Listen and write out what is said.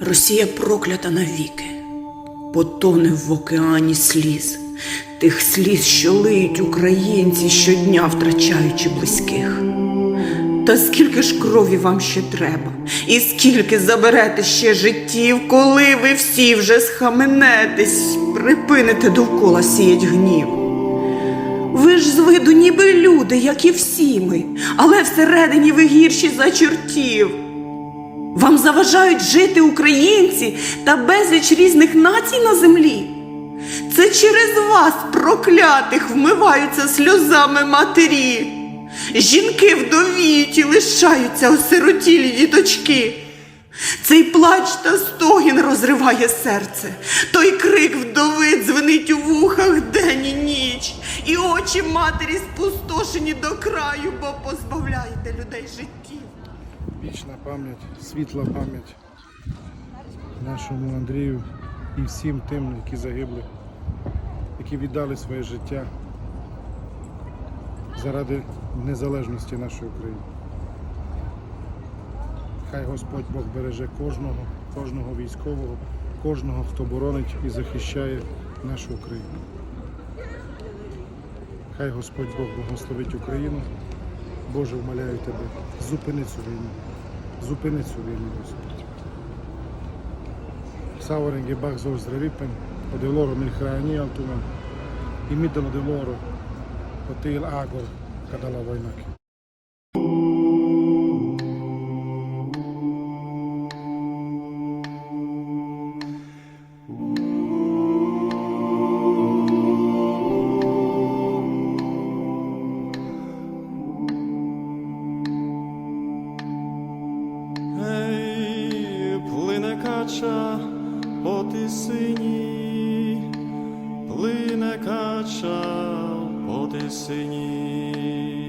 Росія проклята навіки, потоне в океані сліз, тих сліз, що лиють українці щодня, втрачаючи близьких. Та скільки ж крові вам ще треба, і скільки заберете ще життів, коли ви всі вже схаменетесь, припините довкола сіять гнів. Ви ж з виду ніби люди, як і всі ми, але всередині ви гірші за чортів. Вам заважають жити українці та безліч різних націй на землі. Це через вас, проклятих, вмиваються сльозами матері. Жінки вдовіють і лишаються осиротілі діточки. Цей плач та стогін розриває серце, той крик вдови дзвенить у вухах день і ніч, і очі матері спустошені до краю, бо позбавляєте людей життів. Вічна пам'ять, світла пам'ять нашому Андрію і всім тим, які загибли, які віддали своє життя заради незалежності нашої України. Хай Господь Бог береже кожного, кожного військового, кожного, хто боронить і захищає нашу Україну. Хай Господь Бог благословить Україну. Боже, вмоляю тебе, зупини цю війну. Зупини цю війну, Господь. Sauerenge Bach soll rippen, och det loro min hrani altuman, i mitten av det кача по тисині, плине кача по тисині.